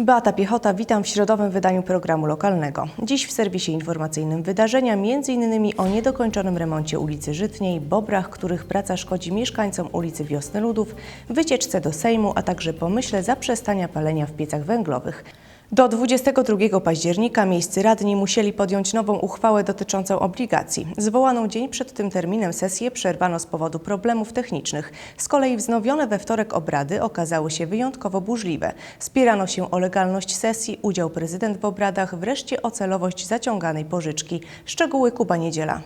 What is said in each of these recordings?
Beata Piechota, witam w środowym wydaniu programu lokalnego. Dziś w serwisie informacyjnym wydarzenia m.in. o niedokończonym remoncie ulicy Żytniej, bobrach, których praca szkodzi mieszkańcom ulicy Wiosny Ludów, wycieczce do Sejmu, a także pomyśle zaprzestania palenia w piecach węglowych. Do 22 października miejscy radni musieli podjąć nową uchwałę dotyczącą obligacji. Zwołaną dzień przed tym terminem sesję przerwano z powodu problemów technicznych. Z kolei wznowione we wtorek obrady okazały się wyjątkowo burzliwe. Spierano się o legalność sesji, udział prezydent w obradach, wreszcie o celowość zaciąganej pożyczki. Szczegóły Kuba Niedziela.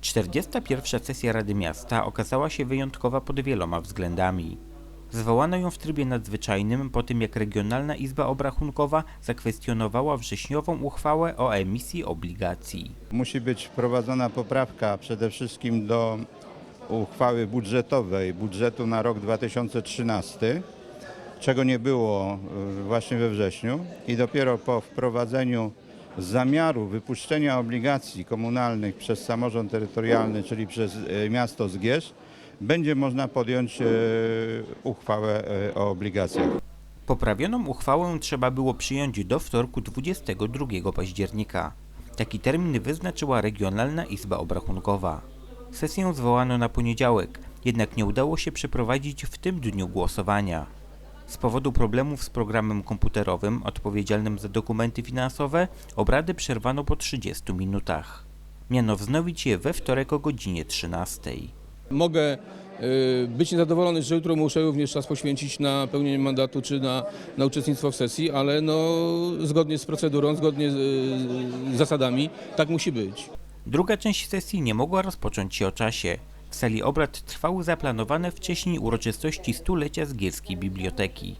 41. sesja Rady Miasta okazała się wyjątkowa pod wieloma względami. Zwołano ją w trybie nadzwyczajnym po tym, jak Regionalna Izba Obrachunkowa zakwestionowała wrześniową uchwałę o emisji obligacji. Musi być wprowadzona poprawka przede wszystkim do uchwały budżetowej, budżetu na rok 2013, czego nie było y, właśnie we wrześniu i dopiero po wprowadzeniu zamiaru wypuszczenia obligacji komunalnych przez samorząd terytorialny, czyli przez y, miasto Zgierz, będzie można podjąć y, uchwałę y, o obligacjach. Poprawioną uchwałę trzeba było przyjąć do wtorku 22 października. Taki termin wyznaczyła Regionalna Izba Obrachunkowa. Sesję zwołano na poniedziałek, jednak nie udało się przeprowadzić w tym dniu głosowania. Z powodu problemów z programem komputerowym odpowiedzialnym za dokumenty finansowe obrady przerwano po 30 minutach. Miano wznowić je we wtorek o godzinie 13. Mogę y, być niezadowolony, że jutro muszę również czas poświęcić na pełnienie mandatu czy na, na uczestnictwo w sesji, ale no, zgodnie z procedurą, zgodnie z, z zasadami, tak musi być. Druga część sesji nie mogła rozpocząć się o czasie. W sali obrad trwały zaplanowane wcześniej uroczystości stulecia Zgierskiej Biblioteki.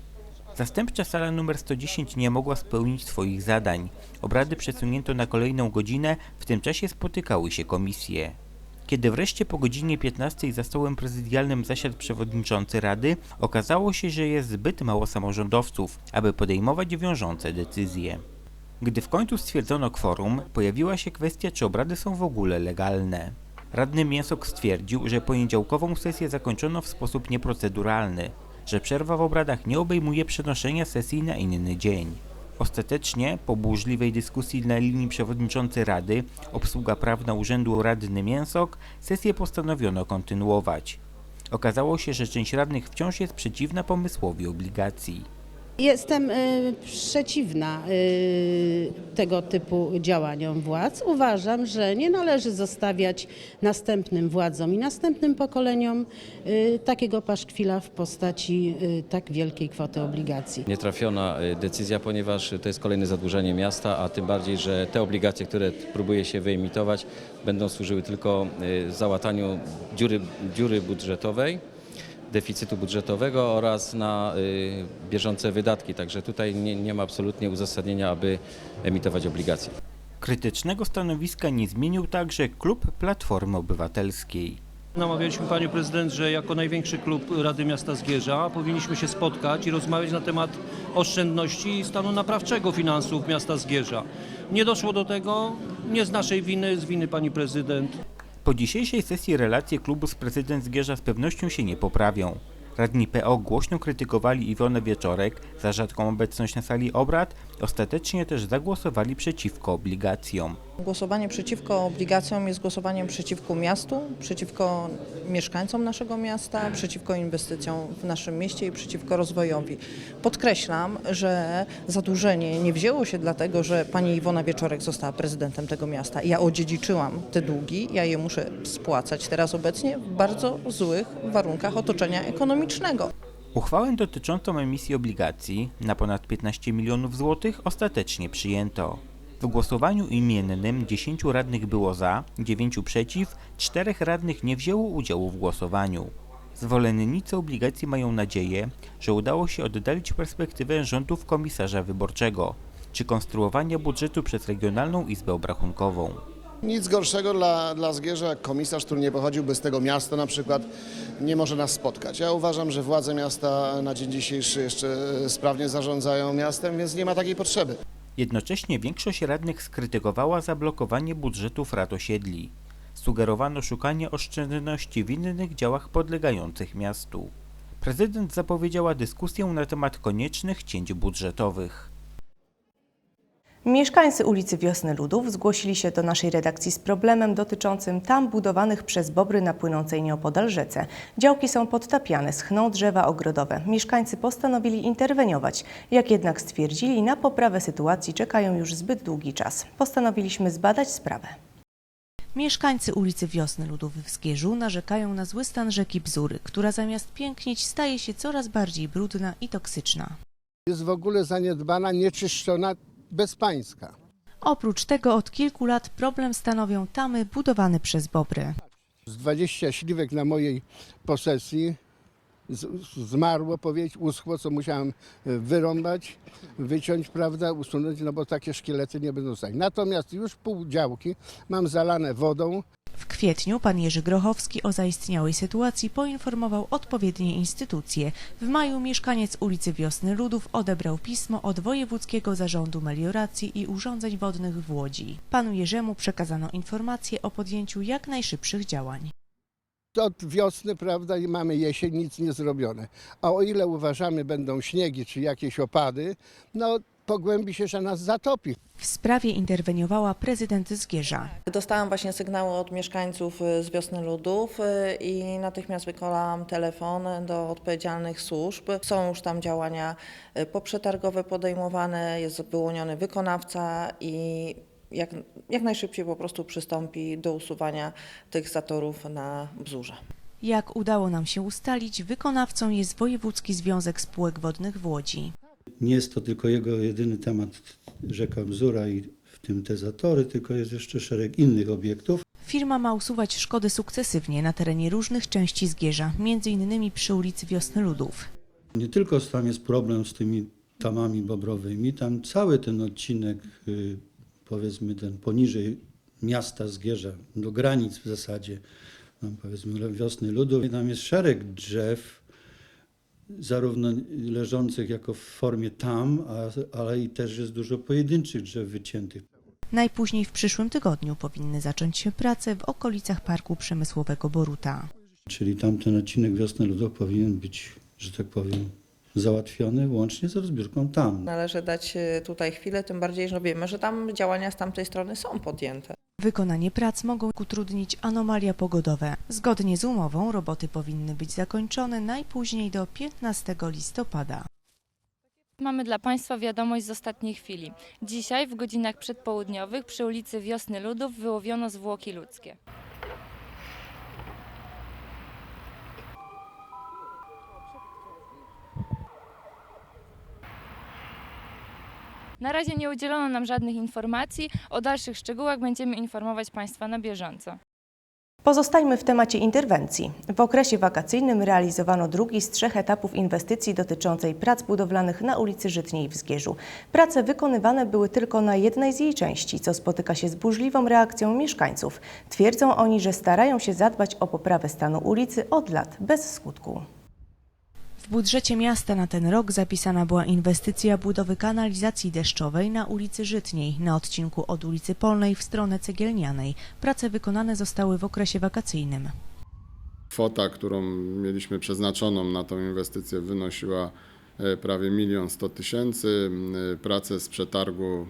Zastępcza sala numer 110 nie mogła spełnić swoich zadań. Obrady przesunięto na kolejną godzinę, w tym czasie spotykały się komisje. Kiedy wreszcie po godzinie 15 za stołem prezydialnym zasiadł przewodniczący Rady, okazało się, że jest zbyt mało samorządowców, aby podejmować wiążące decyzje. Gdy w końcu stwierdzono kworum, pojawiła się kwestia, czy obrady są w ogóle legalne. Radny Mięsok stwierdził, że poniedziałkową sesję zakończono w sposób nieproceduralny, że przerwa w obradach nie obejmuje przenoszenia sesji na inny dzień. Ostatecznie, po burzliwej dyskusji na linii przewodniczący Rady, obsługa prawna Urzędu Radny Mięsok, sesję postanowiono kontynuować. Okazało się, że część radnych wciąż jest przeciwna pomysłowi obligacji. Jestem y, przeciwna y, tego typu działaniom władz. Uważam, że nie należy zostawiać następnym władzom i następnym pokoleniom y, takiego paszkwila w postaci y, tak wielkiej kwoty obligacji. nietrafiona y, decyzja, ponieważ to jest kolejne zadłużenie miasta, a tym bardziej, że te obligacje, które próbuje się wyemitować, będą służyły tylko y, załataniu dziury, dziury budżetowej, deficytu budżetowego oraz na y, bieżące wydatki. Także tutaj nie, nie ma absolutnie uzasadnienia, aby emitować obligacje. Krytycznego stanowiska nie zmienił także klub Platformy Obywatelskiej. Namawialiśmy Panią Prezydent, że jako największy klub Rady Miasta Zgierza powinniśmy się spotkać i rozmawiać na temat oszczędności i stanu naprawczego finansów miasta Zgierza. Nie doszło do tego, nie z naszej winy, z winy Pani Prezydent. Po dzisiejszej sesji relacje klubu z prezydent Zgierza z pewnością się nie poprawią. Radni PO głośno krytykowali Iwonę Wieczorek za rzadką obecność na sali obrad, ostatecznie też zagłosowali przeciwko obligacjom. Głosowanie przeciwko obligacjom jest głosowaniem przeciwko miastu, przeciwko mieszkańcom naszego miasta, przeciwko inwestycjom w naszym mieście i przeciwko rozwojowi. Podkreślam, że zadłużenie nie wzięło się dlatego, że pani Iwona Wieczorek została prezydentem tego miasta. Ja odziedziczyłam te długi, ja je muszę spłacać teraz obecnie w bardzo złych warunkach otoczenia ekonomicznego. Uchwałę dotyczącą emisji obligacji na ponad 15 milionów złotych ostatecznie przyjęto. W głosowaniu imiennym 10 radnych było za, 9 przeciw, 4 radnych nie wzięło udziału w głosowaniu. Zwolennicy obligacji mają nadzieję, że udało się oddalić perspektywę rządów komisarza wyborczego, czy konstruowania budżetu przez Regionalną Izbę Obrachunkową. Nic gorszego dla, dla Zgierza, jak komisarz, który nie pochodziłby z tego miasta na przykład, nie może nas spotkać. Ja uważam, że władze miasta na dzień dzisiejszy jeszcze sprawnie zarządzają miastem, więc nie ma takiej potrzeby. Jednocześnie większość radnych skrytykowała zablokowanie budżetów rad osiedli. Sugerowano szukanie oszczędności w innych działach podlegających miastu. Prezydent zapowiedziała dyskusję na temat koniecznych cięć budżetowych. Mieszkańcy ulicy Wiosny Ludów zgłosili się do naszej redakcji z problemem dotyczącym tam budowanych przez bobry na płynącej nieopodal rzece. Działki są podtapiane, schną drzewa ogrodowe. Mieszkańcy postanowili interweniować. Jak jednak stwierdzili, na poprawę sytuacji czekają już zbyt długi czas. Postanowiliśmy zbadać sprawę. Mieszkańcy ulicy Wiosny Ludów w Zgierzu narzekają na zły stan rzeki Bzury, która zamiast pięknieć staje się coraz bardziej brudna i toksyczna. Jest w ogóle zaniedbana, nieczyszczona, bezpańska. Oprócz tego od kilku lat problem stanowią tamy budowane przez bobry. Z 20 śliwek na mojej posesji zmarło, powiedzieć, uschło, co musiałem e, wyrąbać, wyciąć, prawda, usunąć, no bo takie szkielety nie będą stać. Natomiast już pół działki mam zalane wodą, W kwietniu pan Jerzy Grochowski o zaistniałej sytuacji poinformował odpowiednie instytucje. W maju mieszkaniec ulicy Wiosny Ludów odebrał pismo od Wojewódzkiego Zarządu Melioracji i Urządzeń Wodnych w Łodzi. Panu Jerzemu przekazano informację o podjęciu jak najszybszych działań. Od wiosny, prawda, i mamy jesień, nic nie zrobione. A o ile uważamy będą śniegi czy jakieś opady, no pogłębi się, że nas zatopi. W sprawie interweniowała prezydent Zgierza. Dostałam właśnie sygnały od mieszkańców y, z Wiosny Ludów y, i natychmiast wykonałam telefon do odpowiedzialnych służb. Są już tam działania y, poprzetargowe podejmowane, jest wyłoniony wykonawca i jak, jak najszybciej po prostu przystąpi do usuwania tych zatorów na bzurze. Jak udało nam się ustalić, wykonawcą jest Wojewódzki Związek Spółek Wodnych w Łodzi. Nie jest to tylko jego jedyny temat rzeka Bzura i w tym te zatory, tylko jest jeszcze szereg innych obiektów. Firma ma usuwać szkody sukcesywnie na terenie różnych części Zgierza, m.in. przy ulicy Wiosny Ludów. Nie tylko tam jest problem z tymi tamami bobrowymi, tam cały ten odcinek, y, powiedzmy ten poniżej miasta Zgierza, do granic w zasadzie, no powiedzmy wiosny ludów, i tam jest szereg drzew, zarówno leżących jako w formie tam, a, ale i też jest dużo pojedynczych drzew wyciętych. Najpóźniej w przyszłym tygodniu powinny zacząć się prace w okolicach Parku Przemysłowego Boruta. Czyli tamten odcinek wiosny ludów powinien być, że tak powiem, załatwiony łącznie z rozbiórką tam. Należy dać y, tutaj chwilę, tym bardziej, że wiemy, że tam działania z tamtej strony są podjęte. Wykonanie prac mogą utrudnić anomalia pogodowe. Zgodnie z umową roboty powinny być zakończone najpóźniej do 15 listopada. Mamy dla Państwa wiadomość z ostatniej chwili. Dzisiaj w godzinach przedpołudniowych przy ulicy Wiosny Ludów wyłowiono zwłoki ludzkie. Na razie nie udzielono nam żadnych informacji. O dalszych szczegółach będziemy informować Państwa na bieżąco. Pozostańmy w temacie interwencji. W okresie wakacyjnym realizowano drugi z trzech etapów inwestycji dotyczącej prac budowlanych na ulicy Żytniej w Zgierzu. Prace wykonywane były tylko na jednej z jej części, co spotyka się z burzliwą reakcją mieszkańców. Twierdzą oni, że starają się zadbać o poprawę stanu ulicy od lat bez skutku. W budżecie miasta na ten rok zapisana była inwestycja budowy kanalizacji deszczowej na ulicy Żytniej, na odcinku od ulicy Polnej w stronę Cegielnianej. Prace wykonane zostały w okresie wakacyjnym. Kwota, którą mieliśmy przeznaczoną na tą inwestycję wynosiła prawie milion sto tysięcy. E, Prace z przetargu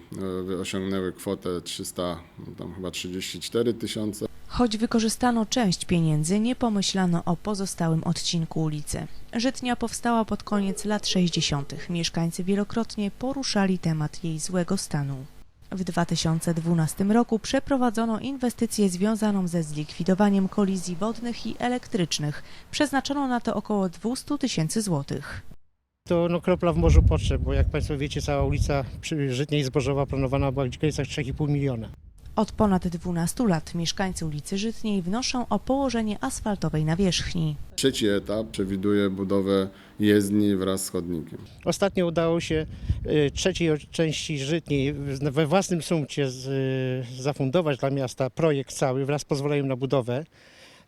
e, osiągnęły kwotę 300, tam chyba 34 tysiące. Choć wykorzystano część pieniędzy, nie pomyślano o pozostałym odcinku ulicy. Żytnia powstała pod koniec lat 60. Mieszkańcy wielokrotnie poruszali temat jej złego stanu. W 2012 roku przeprowadzono inwestycję związaną ze zlikwidowaniem kolizji wodnych i elektrycznych. Przeznaczono na to około 200 tysięcy złotych. To no, kropla w morzu potrzeb, bo jak Państwo wiecie, cała ulica przy Żytniej Zbożowa planowana była w granicach 3,5 miliona. Od ponad 12 lat mieszkańcy ulicy Żytniej wnoszą o położenie asfaltowej nawierzchni. Trzeci etap przewiduje budowę jezdni wraz z chodnikiem. Ostatnio udało się y, trzeciej części Żytniej w- we własnym sumcie y, zafundować dla miasta projekt cały wraz z pozwoleniem na budowę.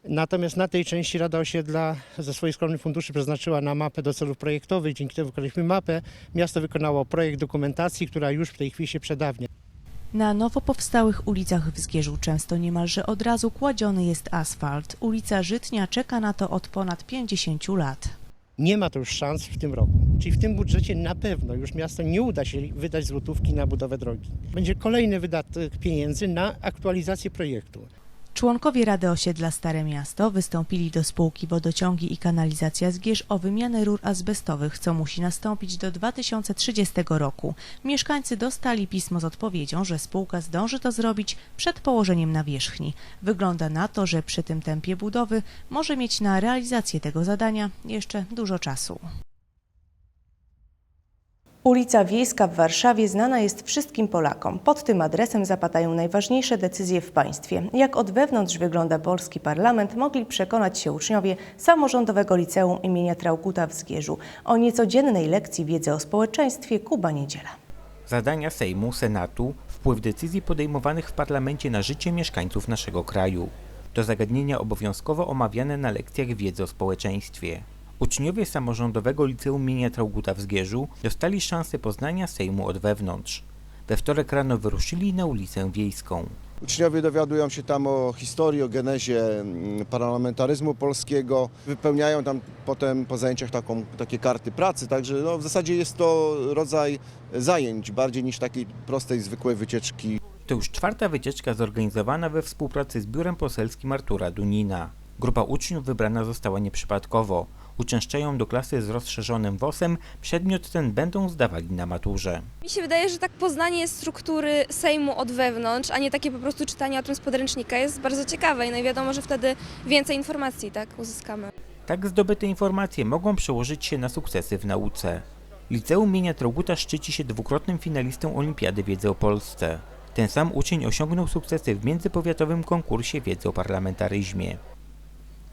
Natomiast na tej części Rada Osiedla ze swoich skromnych funduszy przeznaczyła na mapę do celów projektowych. Dzięki temu wykonaliśmy mapę. Miasto wykonało projekt dokumentacji, która już w tej chwili się przedawnia. Na nowo powstałych ulicach w Zgierzu często niemalże od razu kładziony jest asfalt. Ulica Żytnia czeka na to od ponad 50 lat. Nie ma to już szans w tym roku. Czyli w tym budżecie na pewno już miasto nie uda się wydać złotówki na budowę drogi. Będzie kolejny wydatek pieniędzy na aktualizację projektu. Członkowie Rady Osiedla Stare Miasto wystąpili do spółki Wodociągi i Kanalizacja Zgierz o wymianę rur azbestowych, co musi nastąpić do 2030 roku. Mieszkańcy dostali pismo z odpowiedzią, że spółka zdąży to zrobić przed położeniem nawierzchni. Wygląda na to, że przy tym tempie budowy może mieć na realizację tego zadania jeszcze dużo czasu. Ulica Wiejska w Warszawie znana jest wszystkim Polakom. Pod tym adresem zapadają najważniejsze decyzje w państwie. Jak od wewnątrz wygląda polski parlament, mogli przekonać się uczniowie samorządowego liceum imienia Traukuta w Zgierzu. O niecodziennej lekcji wiedzy o społeczeństwie Kuba Niedziela. Zadania Sejmu, Senatu, wpływ decyzji podejmowanych w parlamencie na życie mieszkańców naszego kraju. To zagadnienia obowiązkowo omawiane na lekcjach wiedzy o społeczeństwie. Uczniowie samorządowego liceum imienia Trauguta w Zgierzu dostali szansę poznania Sejmu od wewnątrz. We wtorek rano wyruszyli na ulicę Wiejską. Uczniowie dowiadują się tam o historii, o genezie mm, parlamentaryzmu polskiego. Wypełniają tam potem po zajęciach taką, takie karty pracy, także no, w zasadzie jest to rodzaj zajęć bardziej niż takiej prostej, zwykłej wycieczki. To już czwarta wycieczka zorganizowana we współpracy z biurem poselskim Artura Dunina. Grupa uczniów wybrana została nieprzypadkowo. Uczęszczają do klasy z rozszerzonym WOS-em, przedmiot ten będą zdawali na maturze. Mi się wydaje, że tak poznanie struktury Sejmu od wewnątrz, a nie takie po prostu czytanie o tym z podręcznika jest bardzo ciekawe i no i wiadomo, że wtedy więcej informacji tak uzyskamy. Tak zdobyte informacje mogą przełożyć się na sukcesy w nauce. Liceum imienia Troguta szczyci się dwukrotnym finalistą Olimpiady Wiedzy o Polsce. Ten sam uczeń osiągnął sukcesy w międzypowiatowym konkursie wiedzy o parlamentaryzmie.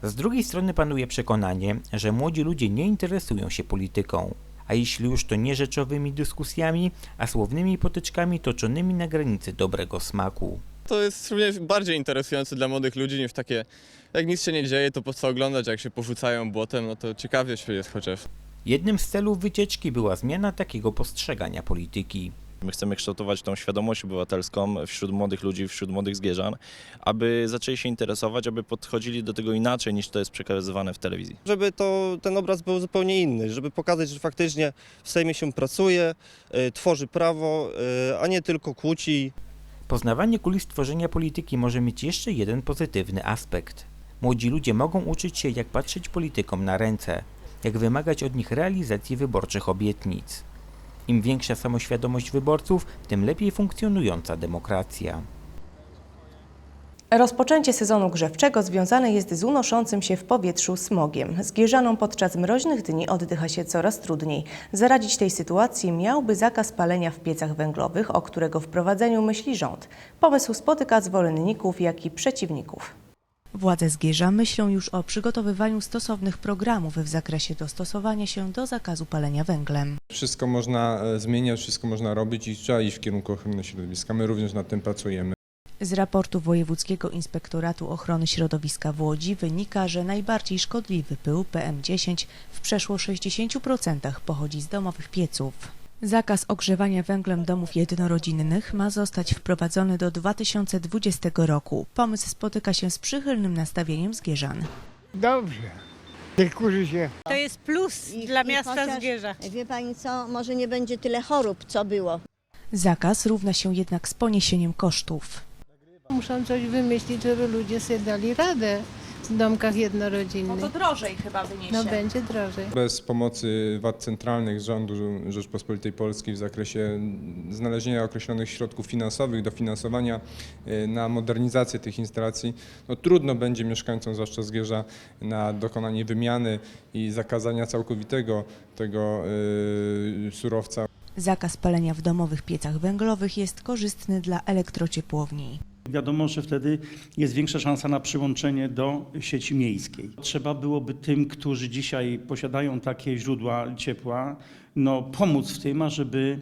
Z drugiej strony panuje przekonanie, że młodzi ludzie nie interesują się polityką, a jeśli już to nie rzeczowymi dyskusjami, a słownymi potyczkami toczonymi na granicy dobrego smaku. To jest równie bardziej interesujące dla młodych ludzi niż takie, jak nic się nie dzieje, to po co oglądać, jak się porzucają błotem, no to ciekawie się jest chociaż. Jednym z celów wycieczki była zmiana takiego postrzegania polityki. My chcemy kształtować tą świadomość obywatelską wśród młodych ludzi, wśród młodych zgierzan, aby zaczęli się interesować, aby podchodzili do tego inaczej niż to jest przekazywane w telewizji. Żeby to, ten obraz był zupełnie inny, żeby pokazać, że faktycznie w Sejmie się pracuje, y, tworzy prawo, y, a nie tylko kłóci. Poznawanie kulis tworzenia polityki może mieć jeszcze jeden pozytywny aspekt. Młodzi ludzie mogą uczyć się, jak patrzeć politykom na ręce, jak wymagać od nich realizacji wyborczych obietnic. Im większa samoświadomość wyborców, tym lepiej funkcjonująca demokracja. Rozpoczęcie sezonu grzewczego związane jest z unoszącym się w powietrzu smogiem. Zgierzanom podczas mroźnych dni oddycha się coraz trudniej. Zaradzić tej sytuacji miałby zakaz palenia w piecach węglowych, o którego wprowadzeniu myśli rząd. Pomysł spotyka zwolenników, jak i przeciwników. Władze Zgierza myślą już o przygotowywaniu stosownych programów w zakresie dostosowania się do zakazu palenia węglem. Wszystko można e, zmieniać, wszystko można robić i trzeba iść w kierunku ochrony środowiska. My również nad tym pracujemy. Z raportu Wojewódzkiego Inspektoratu Ochrony Środowiska w Łodzi wynika, że najbardziej szkodliwy pył PM10 w przeszło 60% pochodzi z domowych pieców. Zakaz ogrzewania węglem domów jednorodzinnych ma zostać wprowadzony do 2020 roku. Pomysł spotyka się z przychylnym nastawieniem Zgierzan. Dobrze. Nie kurzy się. To jest plus dla miasta chociaż, Zgierza. Wie pani co, może nie będzie tyle chorób, co było. Zakaz równa się jednak z poniesieniem kosztów. Muszą coś wymyślić, żeby ludzie sobie dali radę w domkach jednorodzinnych. No to drożej chyba wyniesie. No będzie drożej. Bez pomocy władz centralnych z rządu Rzeczpospolitej Polskiej w zakresie znalezienia określonych środków finansowych, dofinansowania e, na modernizację tych instalacji, no trudno będzie mieszkańcom, zwłaszcza Zgierza, na dokonanie wymiany i zakazania całkowitego tego e, surowca. Zakaz palenia w domowych piecach węglowych jest korzystny dla elektrociepłowni. Wiadomo, że wtedy jest większa szansa na przyłączenie do sieci miejskiej. Trzeba byłoby tym, którzy dzisiaj posiadają takie źródła ciepła, no, pomóc w tym, ażeby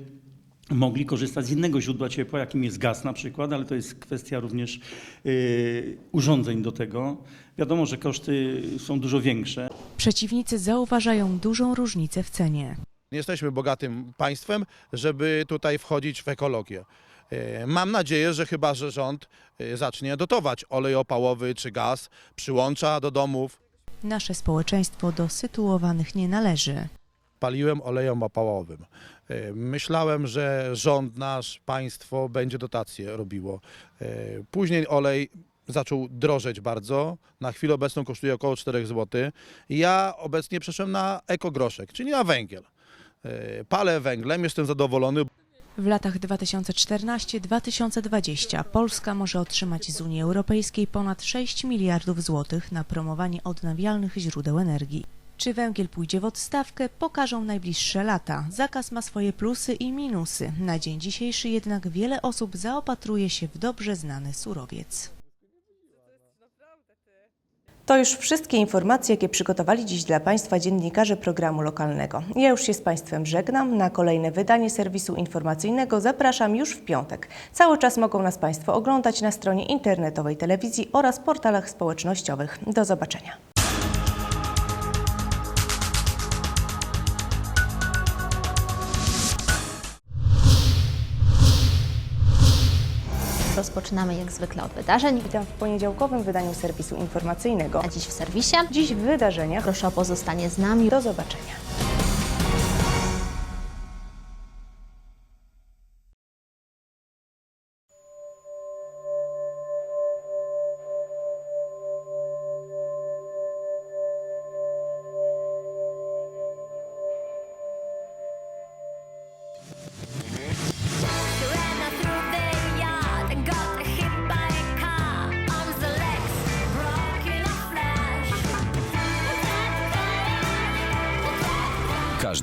mogli korzystać z innego źródła ciepła, jakim jest gaz na przykład, ale to jest kwestia również y, urządzeń do tego. Wiadomo, że koszty są dużo większe. Przeciwnicy zauważają dużą różnicę w cenie. Nie jesteśmy bogatym państwem, żeby tutaj wchodzić w ekologię. E, Mam nadzieję, że chyba, że rząd e, zacznie dotować olej opałowy czy gaz, przyłącza do domów. Nasze społeczeństwo do sytuowanych nie należy. Paliłem olejem opałowym. E, Myślałem, że rząd nasz, państwo będzie dotacje robiło. Później olej zaczął drożeć bardzo. Na chwilę obecną kosztuje około 4 zł. Ja obecnie przeszedłem na ekogroszek, czyli na węgiel. Palę węglem, jestem zadowolony. W latach 2014-2020 Polska może otrzymać z Unii Europejskiej ponad 6 miliardów złotych na promowanie odnawialnych źródeł energii. Czy węgiel pójdzie w odstawkę, pokażą najbliższe lata. Zakaz ma swoje plusy i minusy. Na dzień dzisiejszy jednak wiele osób zaopatruje się w dobrze znany surowiec. To już wszystkie informacje, jakie przygotowali dziś dla Państwa dziennikarze programu lokalnego. Ja już się z Państwem żegnam. Na kolejne wydanie serwisu informacyjnego zapraszam już w piątek. Cały czas mogą nas Państwo oglądać na stronie internetowej telewizji oraz portalach społecznościowych. Do zobaczenia. Rozpoczynamy jak zwykle od wydarzeń. Witam w poniedziałkowym wydaniu serwisu informacyjnego. A dziś w serwisie. Dziś w wydarzeniach. Proszę o pozostanie z nami. Do zobaczenia.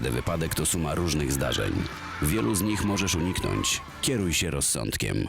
Każdy wypadek to suma różnych zdarzeń. Wielu z nich możesz uniknąć. Kieruj się rozsądkiem.